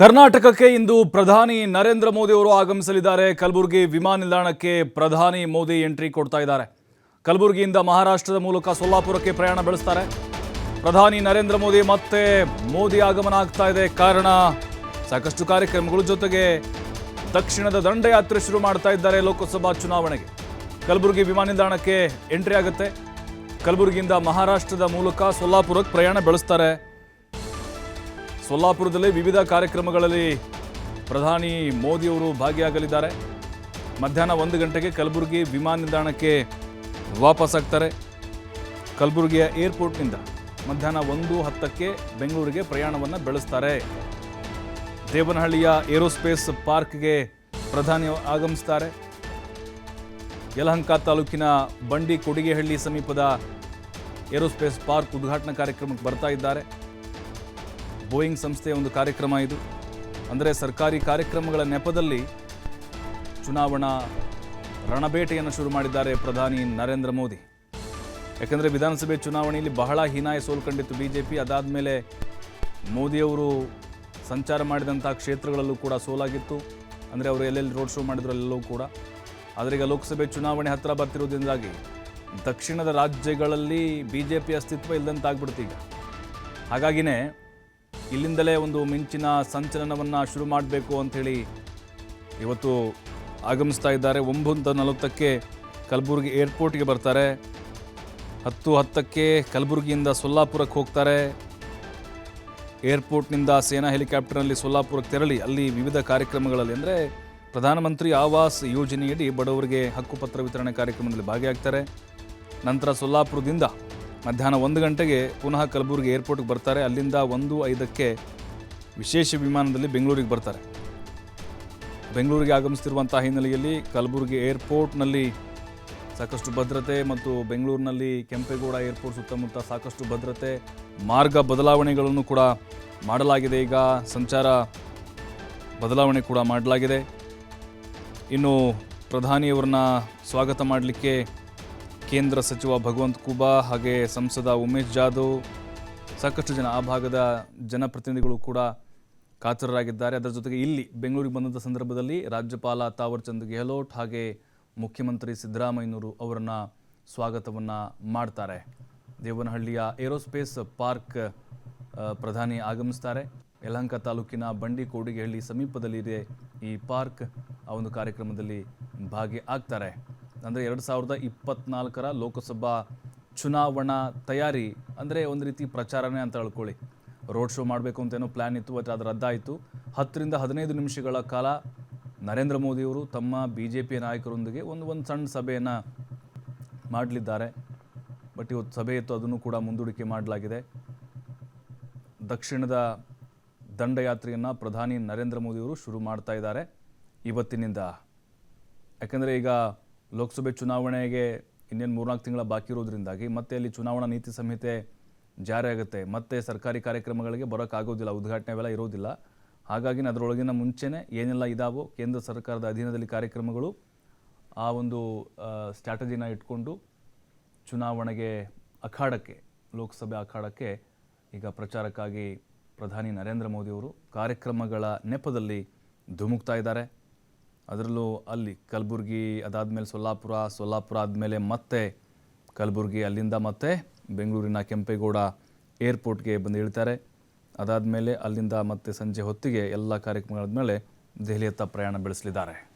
ಕರ್ನಾಟಕಕ್ಕೆ ಇಂದು ಪ್ರಧಾನಿ ನರೇಂದ್ರ ಮೋದಿ ಅವರು ಆಗಮಿಸಲಿದ್ದಾರೆ. ಕಲಬುರಗಿ ವಿಮಾನ ನಿಲ್ದಾಣಕ್ಕೆ ಪ್ರಧಾನಿ ಮೋದಿ ಎಂಟ್ರಿ ಕೊಡ್ತಾ ಇದ್ದಾರೆ. ಕಲಬುರಗಿಯಿಂದ ಮಹಾರಾಷ್ಟ್ರದ ಮೂಲಕ ಸೊಲ್ಲಾಪುರಕ್ಕೆ ಪ್ರಯಾಣ ಬೆಳೆಸ್ತಾರೆ. ಪ್ರಧಾನಿ ನರೇಂದ್ರ ಮೋದಿ ಮತ್ತೆ ಮೋದಿ ಆಗಮನ ಆಗ್ತಾ ಇದೆ. ಕಾರಣ, ಸಾಕಷ್ಟು ಕಾರ್ಯಕ್ರಮಗಳ ಜೊತೆಗೆ ದಕ್ಷಿಣದ ದಂಡಯಾತ್ರೆ ಶುರು ಮಾಡ್ತಾ ಇದ್ದಾರೆ ಲೋಕಸಭಾ ಚುನಾವಣೆಗೆ. ಕಲಬುರಗಿ ವಿಮಾನ ನಿಲ್ದಾಣಕ್ಕೆ ಎಂಟ್ರಿ ಆಗುತ್ತೆ. ಕಲಬುರಗಿಯಿಂದ ಮಹಾರಾಷ್ಟ್ರದ ಮೂಲಕ ಸೊಲ್ಲಾಪುರಕ್ಕೆ ಪ್ರಯಾಣ ಬೆಳೆಸ್ತಾರೆ. ಸೊಲ್ಲಾಪುರದಲ್ಲಿ ವಿವಿಧ ಕಾರ್ಯಕ್ರಮಗಳಲ್ಲಿ ಪ್ರಧಾನಿ ಮೋದಿಯವರು ಭಾಗಿಯಾಗಲಿದ್ದಾರೆ. ಮಧ್ಯಾಹ್ನ ಒಂದು ಗಂಟೆಗೆ ಕಲಬುರಗಿ ವಿಮಾನ ನಿಲ್ದಾಣಕ್ಕೆ ವಾಪಸ್ಸಾಗ್ತಾರೆ ಕಲಬುರಗಿಯ ಏರ್ಪೋರ್ಟ್ನಿಂದ ಮಧ್ಯಾಹ್ನ ಒಂದು ಹತ್ತಕ್ಕೆ ಬೆಂಗಳೂರಿಗೆ ಪ್ರಯಾಣವನ್ನು ಬೆಳೆಸ್ತಾರೆ. ದೇವನಹಳ್ಳಿಯ ಏರೋಸ್ಪೇಸ್ ಪಾರ್ಕ್ಗೆ ಪ್ರಧಾನಿ ಆಗಮಿಸ್ತಾರೆ. ಯಲಹಂಕ ತಾಲೂಕಿನ ಬಂಡಿ ಕೊಡಿಗೆಹಳ್ಳಿ ಸಮೀಪದ ಏರೋಸ್ಪೇಸ್ ಪಾರ್ಕ್ ಉದ್ಘಾಟನಾ ಕಾರ್ಯಕ್ರಮಕ್ಕೆ ಬರ್ತಾ ಇದ್ದಾರೆ. ಬೋಯಿಂಗ್ ಸಂಸ್ಥೆಯ ಒಂದು ಕಾರ್ಯಕ್ರಮ ಇದು. ಅಂದರೆ ಸರ್ಕಾರಿ ಕಾರ್ಯಕ್ರಮಗಳ ನೆಪದಲ್ಲಿ ಚುನಾವಣಾ ರಣಬೇಟೆಯನ್ನು ಶುರು ಮಾಡಿದ್ದಾರೆ ಪ್ರಧಾನಿ ನರೇಂದ್ರ ಮೋದಿ. ಯಾಕೆಂದರೆ ವಿಧಾನಸಭೆ ಚುನಾವಣೆಯಲ್ಲಿ ಬಹಳ ಹೀನಾಯ ಸೋಲು ಕಂಡಿತ್ತು ಬಿ ಜೆ ಪಿ ಅದಾದ ಮೇಲೆ ಮೋದಿಯವರು ಸಂಚಾರ ಮಾಡಿದಂಥ ಕ್ಷೇತ್ರಗಳಲ್ಲೂ ಕೂಡ ಸೋಲಾಗಿತ್ತು. ಅಂದರೆ ಅವರು ಎಲ್ಲೆಲ್ಲಿ ರೋಡ್ ಶೋ ಮಾಡಿದ್ರು ಅಲ್ಲೆಲ್ಲವೂ ಕೂಡ. ಆದರೆ ಈಗ ಲೋಕಸಭೆ ಚುನಾವಣೆ ಹತ್ತಿರ ಬರ್ತಿರೋದ್ರಿಂದಾಗಿ ದಕ್ಷಿಣದ ರಾಜ್ಯಗಳಲ್ಲಿ ಬಿ ಜೆ ಪಿ ಅಸ್ತಿತ್ವ ಇಲ್ಲದಂತಾಗ್ಬಿಡ್ತು ಈಗ. ಹಾಗಾಗಿನೇ ಇಲ್ಲಿಂದಲೇ ಒಂದು ಮಿಂಚಿನ ಸಂಚಲನವನ್ನು ಶುರು ಮಾಡಬೇಕು ಅಂಥೇಳಿ ಇವತ್ತು ಆಗಮಿಸ್ತಾ ಇದ್ದಾರೆ. ಒಂಬತ್ತು ನಲವತ್ತಕ್ಕೆ ಕಲಬುರಗಿ ಏರ್ಪೋರ್ಟ್ಗೆ ಬರ್ತಾರೆ. ಹತ್ತು ಹತ್ತಕ್ಕೆ ಕಲಬುರಗಿಯಿಂದ ಸೊಲ್ಲಾಪುರಕ್ಕೆ ಹೋಗ್ತಾರೆ. ಏರ್ಪೋರ್ಟ್ನಿಂದ ಸೇನಾ ಹೆಲಿಕಾಪ್ಟರ್ನಲ್ಲಿ ಸೊಲ್ಲಾಪುರಕ್ಕೆ ತೆರಳಿ ಅಲ್ಲಿ ವಿವಿಧ ಕಾರ್ಯಕ್ರಮಗಳಲ್ಲಿ ಅಂದರೆ ಪ್ರಧಾನಮಂತ್ರಿ ಆವಾಸ್ ಯೋಜನೆಯಡಿ ಬಡವರಿಗೆ ಹಕ್ಕುಪತ್ರ ವಿತರಣೆ ಕಾರ್ಯಕ್ರಮದಲ್ಲಿ ಭಾಗಿಯಾಗ್ತಾರೆ. ನಂತರ ಸೊಲ್ಲಾಪುರದಿಂದ ಮಧ್ಯಾಹ್ನ ಒಂದು ಗಂಟೆಗೆ ಪುನಃ ಕಲಬುರಗಿ ಏರ್ಪೋರ್ಟ್ಗೆ ಬರ್ತಾರೆ. ಅಲ್ಲಿಂದ ಒಂದು ಐದಕ್ಕೆ ವಿಶೇಷ ವಿಮಾನದಲ್ಲಿ ಬೆಂಗಳೂರಿಗೆ ಬರ್ತಾರೆ. ಬೆಂಗಳೂರಿಗೆ ಆಗಮಿಸ್ತಿರುವಂತಹ ಹಿನ್ನೆಲೆಯಲ್ಲಿ ಕಲಬುರಗಿ ಏರ್ಪೋರ್ಟ್ನಲ್ಲಿ ಸಾಕಷ್ಟು ಭದ್ರತೆ ಮತ್ತು ಬೆಂಗಳೂರಿನಲ್ಲಿ ಕೆಂಪೇಗೌಡ ಏರ್ಪೋರ್ಟ್ ಸುತ್ತಮುತ್ತ ಸಾಕಷ್ಟು ಭದ್ರತೆ, ಮಾರ್ಗ ಬದಲಾವಣೆಗಳನ್ನು ಕೂಡ ಮಾಡಲಾಗಿದೆ. ಈಗ ಸಂಚಾರ ಬದಲಾವಣೆ ಕೂಡ ಮಾಡಲಾಗಿದೆ. ಇನ್ನು ಪ್ರಧಾನಿಯವರನ್ನ ಸ್ವಾಗತ ಮಾಡಲಿಕ್ಕೆ ಕೇಂದ್ರ ಸಚಿವ ಭಗವಂತ್ ಕುಬಾ ಹಾಗೆ ಸಂಸದ ಉಮೇಶ್ ಜಾಧವ್ ಸಾಕಷ್ಟು ಜನ ಆ ಭಾಗದ ಜನಪ್ರತಿನಿಧಿಗಳು ಕೂಡ ಕಾತರರಾಗಿದ್ದಾರೆ. ಅದರ ಜೊತೆಗೆ ಇಲ್ಲಿ ಬೆಂಗಳೂರಿಗೆ ಬಂದಂಥ ಸಂದರ್ಭದಲ್ಲಿ ರಾಜ್ಯಪಾಲ ತಾವರ್ಚಂದ್ ಗೆಹ್ಲೋಟ್ ಹಾಗೆ ಮುಖ್ಯಮಂತ್ರಿ ಸಿದ್ದರಾಮಯ್ಯನವರು ಅವರನ್ನು ಸ್ವಾಗತವನ್ನು ಮಾಡ್ತಾರೆ. ದೇವನಹಳ್ಳಿಯ ಏರೋಸ್ಪೇಸ್ ಪಾರ್ಕ್ ಪ್ರಧಾನಿ ಆಗಮಿಸ್ತಾರೆ. ಯಲಹಂಕ ತಾಲೂಕಿನ ಬಂಡಿ ಕೋಡಿಗೆಹಳ್ಳಿ ಸಮೀಪದಲ್ಲಿದೆ ಈ ಪಾರ್ಕ್. ಆ ಒಂದು ಕಾರ್ಯಕ್ರಮದಲ್ಲಿ ಭಾಗಿ ಆಗ್ತಾರೆ ಅಂದರೆ ಎರಡು ಸಾವಿರದ ಇಪ್ಪತ್ನಾಲ್ಕರ ಲೋಕಸಭಾ ಚುನಾವಣಾ ತಯಾರಿ, ಅಂದರೆ ಒಂದು ರೀತಿ ಪ್ರಚಾರನೇ ಅಂತ ಹೇಳ್ಕೊಳ್ಳಿ. ರೋಡ್ ಶೋ ಮಾಡಬೇಕು ಅಂತ ಏನೋ ಪ್ಲ್ಯಾನ್ ಇತ್ತು ಮತ್ತು ಅದು ರದ್ದಾಯಿತು. ಹತ್ತರಿಂದ ಹದಿನೈದು ನಿಮಿಷಗಳ ಕಾಲ ನರೇಂದ್ರ ಮೋದಿಯವರು ತಮ್ಮ ಬಿ ಜೆ ಪಿ ನಾಯಕರೊಂದಿಗೆ ಒಂದು ಒಂದು ಸಣ್ಣ ಸಭೆಯನ್ನು ಮಾಡಲಿದ್ದಾರೆ. ಬಟ್ ಇವತ್ತು ಸಭೆ ಇತ್ತು, ಅದನ್ನು ಕೂಡ ಮುಂದೂಡಿಕೆ ಮಾಡಲಾಗಿದೆ. ದಕ್ಷಿಣದ ದಂಡಯಾತ್ರೆಯನ್ನು ಪ್ರಧಾನಿ ನರೇಂದ್ರ ಮೋದಿಯವರು ಶುರು ಮಾಡ್ತಾ ಇದ್ದಾರೆ ಇವತ್ತಿನಿಂದ. ಯಾಕೆಂದರೆ ಈಗ ಲೋಕಸಭೆ ಚುನಾವಣೆಗೆ ಇನ್ನೇನು ಮೂರ್ನಾಲ್ಕು ತಿಂಗಳ ಬಾಕಿ ಇರೋದ್ರಿಂದಾಗಿ ಮತ್ತೆ ಅಲ್ಲಿ ಚುನಾವಣಾ ನೀತಿ ಸಂಹಿತೆ ಜಾರಿ ಆಗುತ್ತೆ. ಮತ್ತೆ ಸರ್ಕಾರಿ ಕಾರ್ಯಕ್ರಮಗಳಿಗೆ ಬರೋಕ್ಕಾಗೋದಿಲ್ಲ, ಉದ್ಘಾಟನೆ ಅವೆಲ್ಲ ಇರೋದಿಲ್ಲ. ಹಾಗಾಗಿ ಅದರೊಳಗಿನ ಮುಂಚೆನೇ ಏನೆಲ್ಲ ಇದಾವೋ ಕೇಂದ್ರ ಸರ್ಕಾರದ ಅಧೀನದಲ್ಲಿ ಕಾರ್ಯಕ್ರಮಗಳು ಆ ಒಂದು ಸ್ಟ್ರಾಟಜಿನ ಇಟ್ಕೊಂಡು ಚುನಾವಣೆಗೆ ಅಖಾಡಕ್ಕೆ, ಲೋಕಸಭೆ ಅಖಾಡಕ್ಕೆ ಈಗ ಪ್ರಚಾರಕ್ಕಾಗಿ ಪ್ರಧಾನಿ ನರೇಂದ್ರ ಮೋದಿಯವರು ಕಾರ್ಯಕ್ರಮಗಳ ನೆಪದಲ್ಲಿ ಧುಮುಕ್ತಾ ಇದ್ದಾರೆ. ಅದರಲ್ಲೂ ಅಲ್ಲಿ ಕಲಬುರಗಿ ಅದಾದಮೇಲೆ ಸೊಲ್ಲಾಪುರ ಸೊಲ್ಲಾಪುರ ಆದಮೇಲೆ ಮತ್ತೆ ಕಲಬುರಗಿ, ಅಲ್ಲಿಂದ ಮತ್ತೆ ಬೆಂಗಳೂರಿನ ಕೆಂಪೇಗೌಡ ಏರ್ಪೋರ್ಟ್ಗೆ ಬಂದು ಇಳ್ತಾರೆ. ಅದಾದಮೇಲೆ ಅಲ್ಲಿಂದ ಮತ್ತೆ ಸಂಜೆ ಹೊತ್ತಿಗೆ ಎಲ್ಲ ಕಾರ್ಯಕ್ರಮಗಳಾದ್ಮೇಲೆ ದೆಹಲಿಯತ್ತ ಪ್ರಯಾಣ ಬೆಳೆಸಲಿದ್ದಾರೆ.